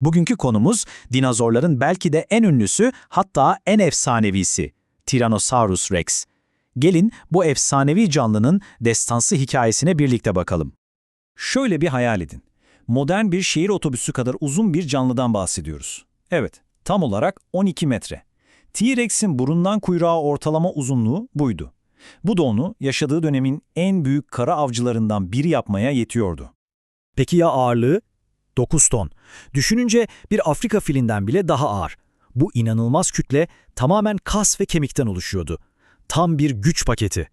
Bugünkü konumuz dinozorların belki de en ünlüsü hatta en efsanevisi Tyrannosaurus Rex. Gelin bu efsanevi canlının destansı hikayesine birlikte bakalım. Şöyle bir hayal edin. Modern bir şehir otobüsü kadar uzun bir canlıdan bahsediyoruz. Evet, tam olarak 12 metre. T-Rex'in burundan kuyruğa ortalama uzunluğu buydu. Bu da onu yaşadığı dönemin en büyük kara avcılarından biri yapmaya yetiyordu. Peki ya ağırlığı? 9 ton. Düşününce bir Afrika filinden bile daha ağır. Bu inanılmaz kütle tamamen kas ve kemikten oluşuyordu. Tam bir güç paketi.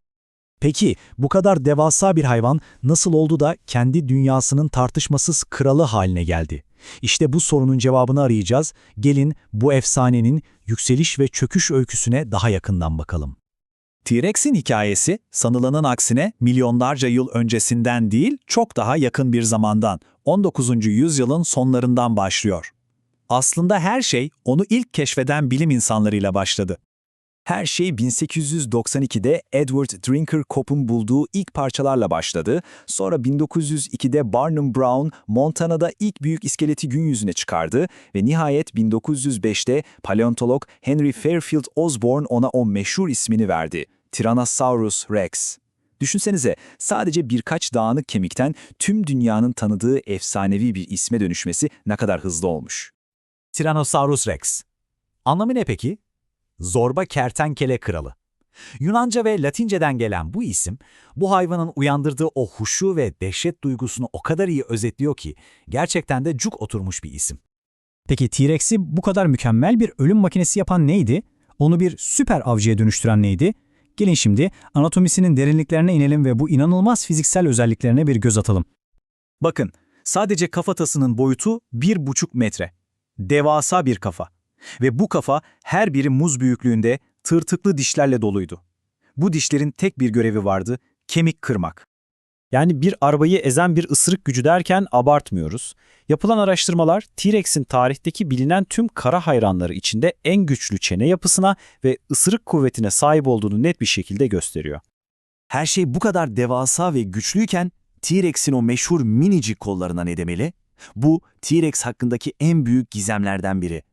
Peki bu kadar devasa bir hayvan nasıl oldu da kendi dünyasının tartışmasız kralı haline geldi? İşte bu sorunun cevabını arayacağız. Gelin bu efsanenin yükseliş ve çöküş öyküsüne daha yakından bakalım. T-Rex'in hikayesi sanılanın aksine milyonlarca yıl öncesinden değil, çok daha yakın bir zamandan, 19. yüzyılın sonlarından başlıyor. Aslında her şey onu ilk keşfeden bilim insanlarıyla başladı. Her şey 1892'de Edward Drinker Cope'un bulduğu ilk parçalarla başladı. Sonra 1902'de Barnum Brown, Montana'da ilk büyük iskeleti gün yüzüne çıkardı ve nihayet 1905'te paleontolog Henry Fairfield Osborn ona o meşhur ismini verdi. Tyrannosaurus Rex. Düşünsenize sadece birkaç dağınık kemikten tüm dünyanın tanıdığı efsanevi bir isme dönüşmesi ne kadar hızlı olmuş. Tyrannosaurus Rex. Anlamı ne peki? Zorba kertenkele kralı. Yunanca ve Latinceden gelen bu isim, bu hayvanın uyandırdığı o huşu ve dehşet duygusunu o kadar iyi özetliyor ki gerçekten de cuk oturmuş bir isim. Peki T-Rex'i bu kadar mükemmel bir ölüm makinesi yapan neydi? Onu bir süper avcıya dönüştüren neydi? Gelin şimdi anatomisinin derinliklerine inelim ve bu inanılmaz fiziksel özelliklerine bir göz atalım. Bakın, sadece kafatasının boyutu 1,5 metre. Devasa bir kafa. Ve bu kafa her biri muz büyüklüğünde tırtıklı dişlerle doluydu. Bu dişlerin tek bir görevi vardı, kemik kırmak. Yani bir arabayı ezen bir ısırık gücü derken abartmıyoruz. Yapılan araştırmalar T-Rex'in tarihteki bilinen tüm kara hayranları içinde en güçlü çene yapısına ve ısırık kuvvetine sahip olduğunu net bir şekilde gösteriyor. Her şey bu kadar devasa ve güçlüyken T-Rex'in o meşhur minicik kollarına ne demeli? Bu T-Rex hakkındaki en büyük gizemlerden biri.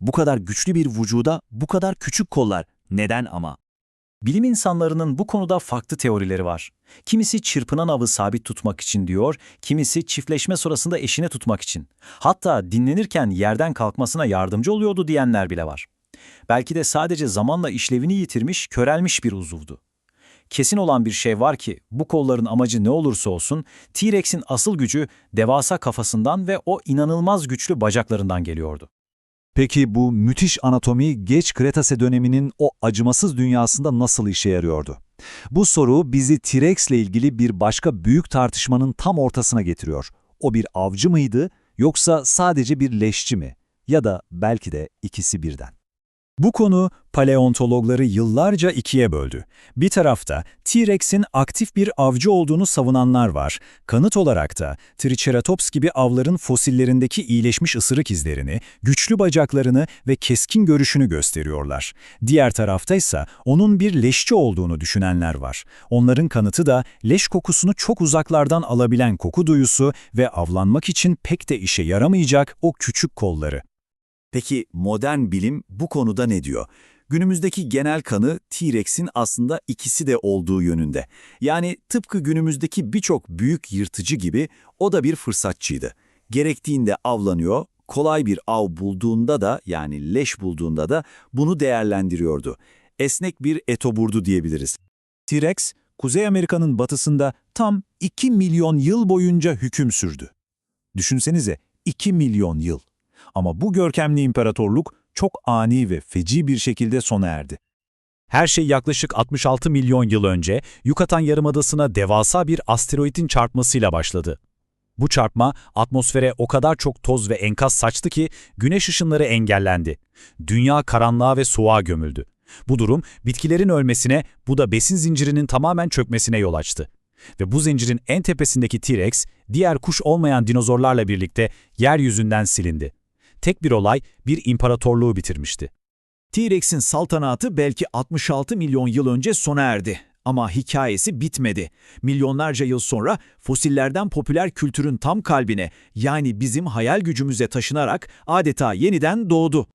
Bu kadar güçlü bir vücuda bu kadar küçük kollar. Neden ama? Bilim insanlarının bu konuda farklı teorileri var. Kimisi çırpınan avı sabit tutmak için diyor, kimisi çiftleşme sonrasında eşine tutmak için. Hatta dinlenirken yerden kalkmasına yardımcı oluyordu diyenler bile var. Belki de sadece zamanla işlevini yitirmiş, körelmiş bir uzuvdu. Kesin olan bir şey var ki bu kolların amacı ne olursa olsun T-Rex'in asıl gücü devasa kafasından ve o inanılmaz güçlü bacaklarından geliyordu. Peki bu müthiş anatomi geç Kretase döneminin o acımasız dünyasında nasıl işe yarıyordu? Bu soru bizi T-Rex ile ilgili bir başka büyük tartışmanın tam ortasına getiriyor. O bir avcı mıydı yoksa sadece bir leşçi mi? Ya da belki de ikisi birden. Bu konu paleontologları yıllarca ikiye böldü. Bir tarafta T-Rex'in aktif bir avcı olduğunu savunanlar var. Kanıt olarak da Triceratops gibi avların fosillerindeki iyileşmiş ısırık izlerini, güçlü bacaklarını ve keskin görüşünü gösteriyorlar. Diğer tarafta ise onun bir leşçi olduğunu düşünenler var. Onların kanıtı da leş kokusunu çok uzaklardan alabilen koku duyusu ve avlanmak için pek de işe yaramayacak o küçük kolları. Peki modern bilim bu konuda ne diyor? Günümüzdeki genel kanı T-Rex'in aslında ikisi de olduğu yönünde. Yani tıpkı günümüzdeki birçok büyük yırtıcı gibi o da bir fırsatçıydı. Gerektiğinde avlanıyor, kolay bir av bulduğunda da yani leş bulduğunda da bunu değerlendiriyordu. Esnek bir etoburdu diyebiliriz. T-Rex, Kuzey Amerika'nın batısında tam 2 milyon yıl boyunca hüküm sürdü. Düşünsenize 2 milyon yıl. Ama bu görkemli imparatorluk çok ani ve feci bir şekilde sona erdi. Her şey yaklaşık 66 milyon yıl önce Yucatan Yarımadası'na devasa bir asteroidin çarpmasıyla başladı. Bu çarpma atmosfere o kadar çok toz ve enkaz saçtı ki güneş ışınları engellendi. Dünya karanlığa ve soğuğa gömüldü. Bu durum bitkilerin ölmesine, bu da besin zincirinin tamamen çökmesine yol açtı. Ve bu zincirin en tepesindeki T-Rex, diğer kuş olmayan dinozorlarla birlikte yeryüzünden silindi tek bir olay bir imparatorluğu bitirmişti. T-Rex'in saltanatı belki 66 milyon yıl önce sona erdi. Ama hikayesi bitmedi. Milyonlarca yıl sonra fosillerden popüler kültürün tam kalbine yani bizim hayal gücümüze taşınarak adeta yeniden doğdu.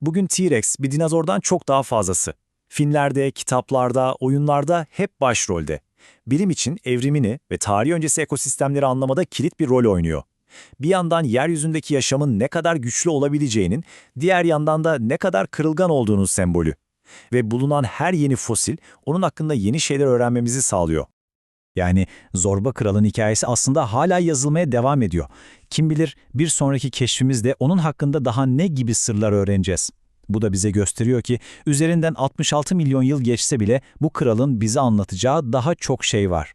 Bugün T-Rex bir dinozordan çok daha fazlası. Filmlerde, kitaplarda, oyunlarda hep başrolde. Bilim için evrimini ve tarih öncesi ekosistemleri anlamada kilit bir rol oynuyor. Bir yandan yeryüzündeki yaşamın ne kadar güçlü olabileceğinin, diğer yandan da ne kadar kırılgan olduğunun sembolü. Ve bulunan her yeni fosil onun hakkında yeni şeyler öğrenmemizi sağlıyor. Yani Zorba Kral'ın hikayesi aslında hala yazılmaya devam ediyor. Kim bilir bir sonraki keşfimizde onun hakkında daha ne gibi sırlar öğreneceğiz. Bu da bize gösteriyor ki üzerinden 66 milyon yıl geçse bile bu kralın bize anlatacağı daha çok şey var.